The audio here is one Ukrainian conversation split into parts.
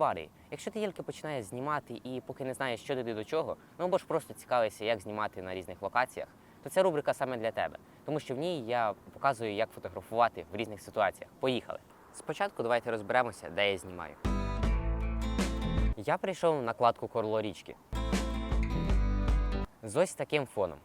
барі. Якщо ти тільки починаєш знімати і поки не знаєш, що ти до чого, ну або ж просто цікавишся, як знімати на різних локаціях, то ця рубрика саме для тебе, тому що в ній я показую, як фотографувати в різних ситуаціях. Поїхали. Спочатку давайте розберемося, де я знімаю. Я прийшов на кладку Корло річки з ось таким фоном.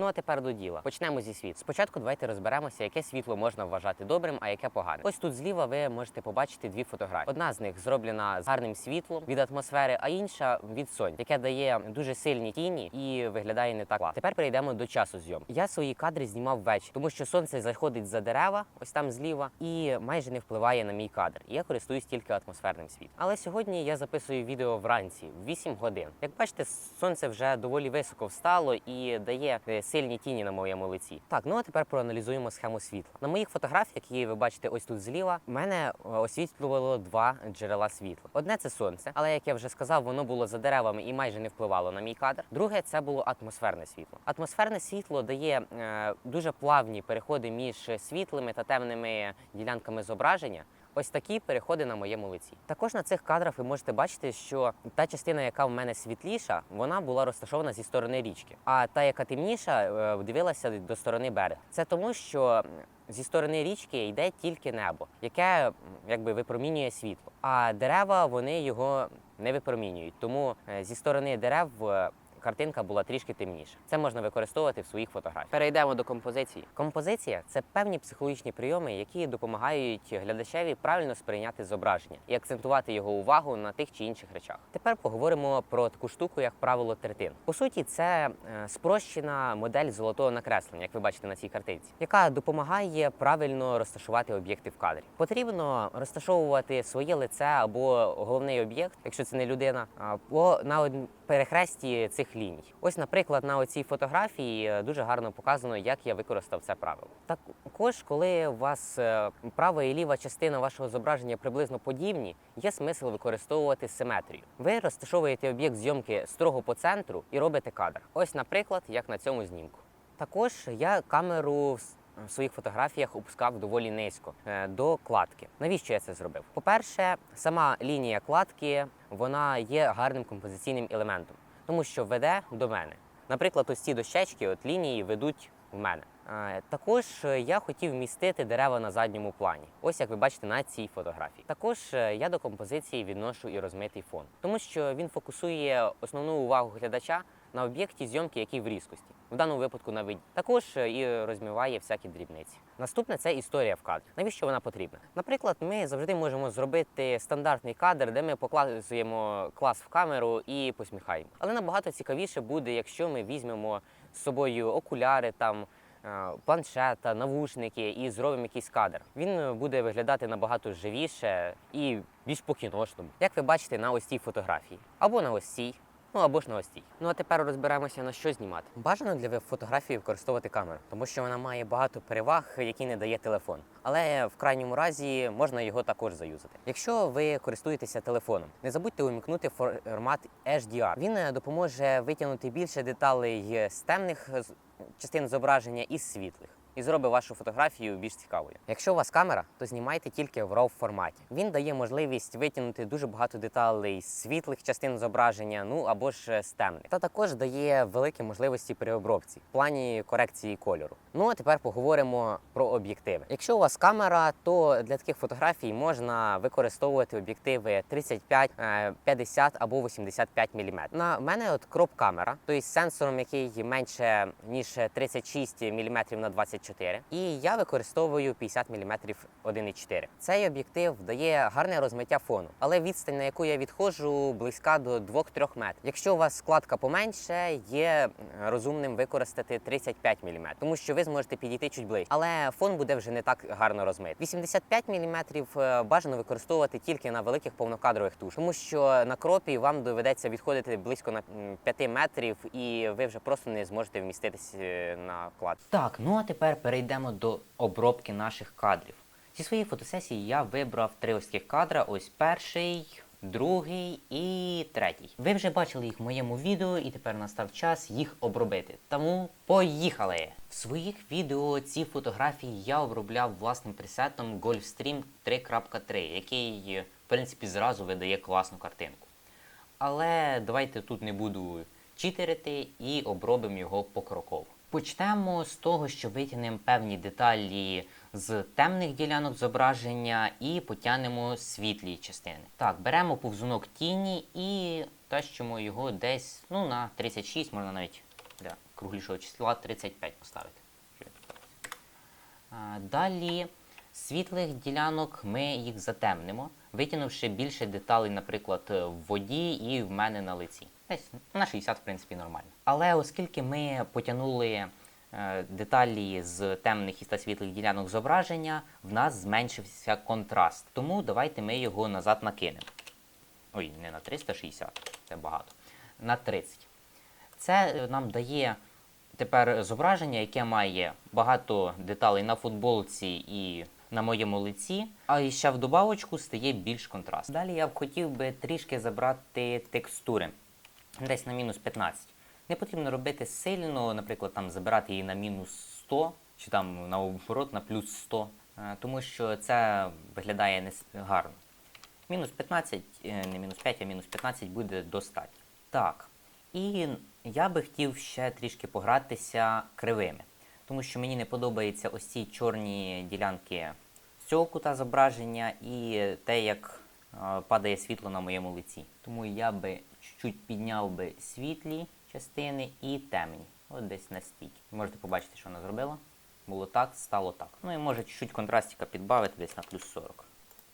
Ну а тепер до діла. Почнемо зі світла. Спочатку давайте розберемося, яке світло можна вважати добрим, а яке поганим. Ось тут зліва ви можете побачити дві фотографії. Одна з них зроблена з гарним світлом від атмосфери, а інша від сонця, яке дає дуже сильні тіні і виглядає не так класно. Тепер перейдемо до часу зйомки. Я свої кадри знімав ввечері, тому що сонце заходить за дерева, ось там зліва, і майже не впливає на мій кадр. Я користуюсь тільки атмосферним світлом. Але сьогодні я записую відео вранці в 8 годин. Як бачите, сонце вже доволі високо встало і дає е, сильні тіні на моєму лиці. Так, ну а тепер проаналізуємо схему світла. На моїх фотографіях, які ви бачите ось тут зліва, мене е, освітлювало два джерела світла. Одне це сонце, але як я вже сказав, воно було за деревами і майже не впливало на мій кадр. Друге це було атмосферне світло. Атмосферне світло дає е, дуже плавні переходи між світлими та темними ділянками зображення. Ось такі переходи на моєму лиці. Також на цих кадрах ви можете бачити, що та частина, яка в мене світліша, вона була розташована зі сторони річки, а та, яка темніша, е, дивилася до сторони берега. Це тому, що зі сторони річки йде тільки небо, яке якби випромінює світло. А дерева вони його не випромінюють. Тому е, зі сторони дерев. Картинка була трішки темніша. Це можна використовувати в своїх фотографіях. Перейдемо до композиції. Композиція це певні психологічні прийоми, які допомагають глядачеві правильно сприйняти зображення і акцентувати його увагу на тих чи інших речах. Тепер поговоримо про таку штуку, як правило третин. По суті, це е, спрощена модель золотого накреслення, як ви бачите на цій картинці, яка допомагає правильно розташувати об'єкти в кадрі. Потрібно розташовувати своє лице або головний об'єкт, якщо це не людина, а, по на перехресті цих ліній. Ось, наприклад, на оцій фотографії е, дуже гарно показано, як я використав це правило. Також, коли у вас е, права і ліва частина вашого зображення приблизно подібні, є смисл використовувати симетрію. Ви розташовуєте об'єкт зйомки строго по центру і робите кадр. Ось, наприклад, як на цьому знімку. Також я камеру в своїх фотографіях опускав доволі низько е, до кладки. Навіщо я це зробив? По-перше, сама лінія кладки вона є гарним композиційним елементом, тому що веде до мене. Наприклад, ось ці дощечки, от лінії ведуть в мене. Також е, я хотів містити дерева на задньому плані. Ось як ви бачите на цій фотографії. Також е, я до композиції відношу і розмитий фон, тому що він фокусує основну увагу глядача на об'єкті зйомки, який в різкості, в даному випадку на виді. Також е, і розмиває всякі дрібниці. Наступне це історія в кадрі. Навіщо вона потрібна? Наприклад, ми завжди можемо зробити стандартний кадр, де ми показуємо клас в камеру і посміхаємо. Але набагато цікавіше буде, якщо ми візьмемо з собою окуляри там. е, Планшета, навушники і зробимо якийсь кадр. Він е, буде виглядати набагато живіше і більш по-кіношному, як ви бачите на ось цій фотографії, або на ось цій. Ну або ж цій. Ну а тепер розберемося на що знімати. Бажано для фотографії використовувати камеру, тому що вона має багато переваг, які не дає телефон. Але в крайньому разі можна його також заюзати. Якщо ви користуєтеся телефоном, не забудьте умікнути формат HDR. Він е, допоможе витягнути більше деталей з темних частин зображення і з світлих. І зробить вашу фотографію більш цікавою. Якщо у вас камера, то знімайте тільки в RAW форматі. Він дає можливість витягнути дуже багато деталей з світлих частин зображення, ну або ж е, з темних. Та також дає великі можливості при обробці в плані корекції кольору. Ну а тепер поговоримо про об'єктиви. Якщо у вас камера, то для таких фотографій можна використовувати об'єктиви 35, е, 50 або 85 мм. На мене от кроп камера, тобто з сенсором, який менше ніж 36 мм на 24. І я використовую 50 мм 1,4. Цей об'єктив дає гарне розмиття фону, але відстань, на яку я відходжу, близька до 2-3 метрів. Якщо у вас складка поменше, є розумним використати 35 мм, тому що ви зможете підійти чуть ближче. Але фон буде вже не так гарно розмит. 85 мм бажано використовувати тільки на великих повнокадрових тушах, тому що на кропі вам доведеться відходити близько на 5 метрів, і ви вже просто не зможете вміститись е, на клад. Так, ну а тепер перейдемо до обробки наших кадрів. Зі своєї фотосесії я вибрав три ось таких кадра. Ось перший, другий і третій. Ви вже бачили їх в моєму відео, і тепер настав час їх обробити. Тому поїхали! В своїх відео ці фотографії я обробляв власним пресетом Gulfstream 3.3, який, в принципі, зразу видає класну картинку. Але давайте тут не буду читерити і обробимо його покроково. Почнемо з того, що витягнемо певні деталі з темних ділянок зображення і потягнемо світлі частини. Так, беремо повзунок тіні і тащимо його десь ну, на 36, можна навіть для круглішого числа 35 поставити. Далі світлих ділянок ми їх затемнимо, витягнувши більше деталей, наприклад, в воді і в мене на лиці. Десь на 60, в принципі, нормально. Але оскільки ми потягнули е, деталі з темних і та світлих ділянок зображення, в нас зменшився контраст. Тому давайте ми його назад накинемо. Ой, не на 360, це багато. На 30. Це е, нам дає тепер зображення, яке має багато деталей на футболці і на моєму лиці, а ще в добавочку стає більш контраст. Далі я б хотів би трішки забрати текстури, десь на мінус 15. Не потрібно робити сильно, наприклад, там забирати її на мінус 100 чи там наоборот на плюс 100, е, тому що це виглядає не гарно. Мінус 15, е, не мінус 5, а мінус 15 буде достатньо. Так. І я би хотів ще трішки погратися кривими, тому що мені не подобаються ось ці чорні ділянки з цього кута зображення і те, як падає світло на моєму лиці. Тому я би чуть-чуть підняв би світлі частини і темні. От десь настільки. Можете побачити, що вона зробила. Було так, стало так. Ну і може чуть-чуть контрастика підбавити десь на плюс 40.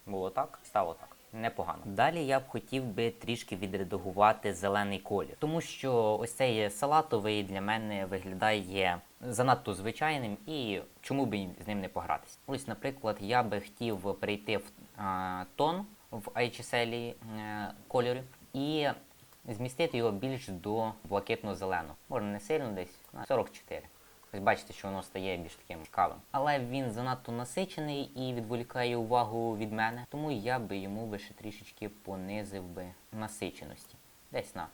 Було так, стало так. Непогано. Далі я б хотів би трішки відредагувати зелений колір, тому що ось цей салатовий для мене виглядає занадто звичайним і чому би з ним не погратися. Ось, наприклад, я би хотів перейти в а, тон в HSL е, кольорі і змістити його більш до блакитно-зеленого. Може не сильно десь на 44. Ось бачите, що воно стає більш таким цікавим. Але він занадто насичений і відволікає увагу від мене, тому я би йому би трішечки понизив би насиченості. Десь на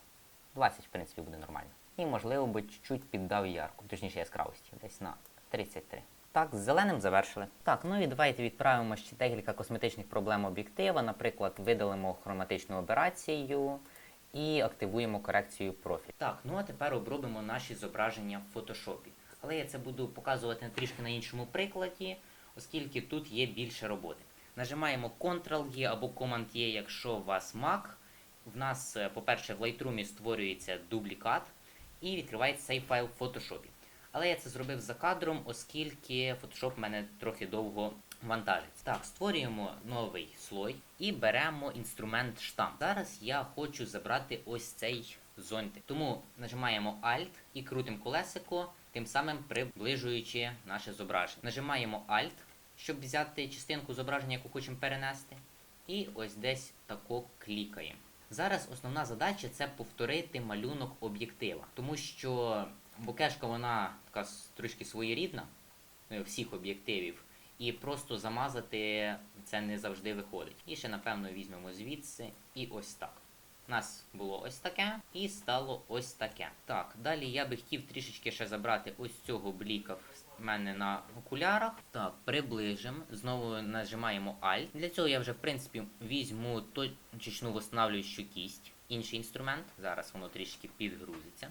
20, в принципі, буде нормально. І, можливо, би чуть-чуть піддав ярку, точніше яскравості, десь на 33. Так, з зеленим завершили. Так, ну і давайте відправимо ще декілька косметичних проблем об'єктива. Наприклад, видалимо хроматичну операцію і активуємо корекцію профілю. Так, ну а тепер обробимо наші зображення в фотошопі. Але я це буду показувати трішки на іншому прикладі, оскільки тут є більше роботи. Нажимаємо Ctrl-E або Command-E, якщо у вас Mac. В нас, е, по-перше, в Lightroom створюється дублікат і відкривається цей файл в Photoshop. Але я це зробив за кадром, оскільки Photoshop мене трохи довго вантажиться. Так, створюємо новий слой і беремо інструмент штамп. Зараз я хочу забрати ось цей зонтик. Тому нажимаємо Alt і крутимо колесико, тим самим приближуючи наше зображення. Нажимаємо Alt, щоб взяти частинку зображення, яку хочемо перенести. І ось десь тако клікаємо. Зараз основна задача це повторити малюнок об'єктива, тому що бокешка вона така трішки своєрідна е, всіх об'єктивів, і просто замазати це не завжди виходить. І ще напевно візьмемо звідси і ось так. У нас було ось таке і стало ось таке. Так, далі я би хотів трішечки ще забрати ось цього бліка в мене на окулярах. Так, приближимо. Знову нажимаємо Alt. Для цього я вже, в принципі, візьму точечну восстанавлюючу кість. Інший інструмент. Зараз воно трішки підгрузиться.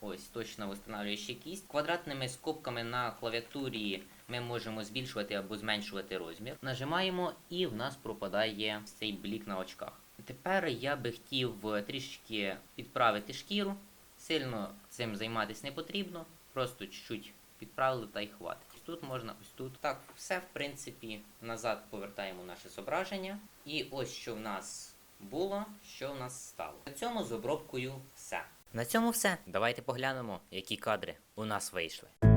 Ось точно встановлююча кість. Квадратними скобками на клавіатурі ми можемо збільшувати або зменшувати розмір. Нажимаємо і в нас пропадає цей блік на очках. Тепер я би хотів е, трішки підправити шкіру. Сильно цим займатися не потрібно. Просто чуть-чуть підправили та й хватить. Тут можна, ось тут. Так, все, в принципі, назад повертаємо наше зображення. І ось що в нас було, що в нас стало. На цьому з обробкою все. На цьому все. Давайте поглянемо, які кадри у нас вийшли.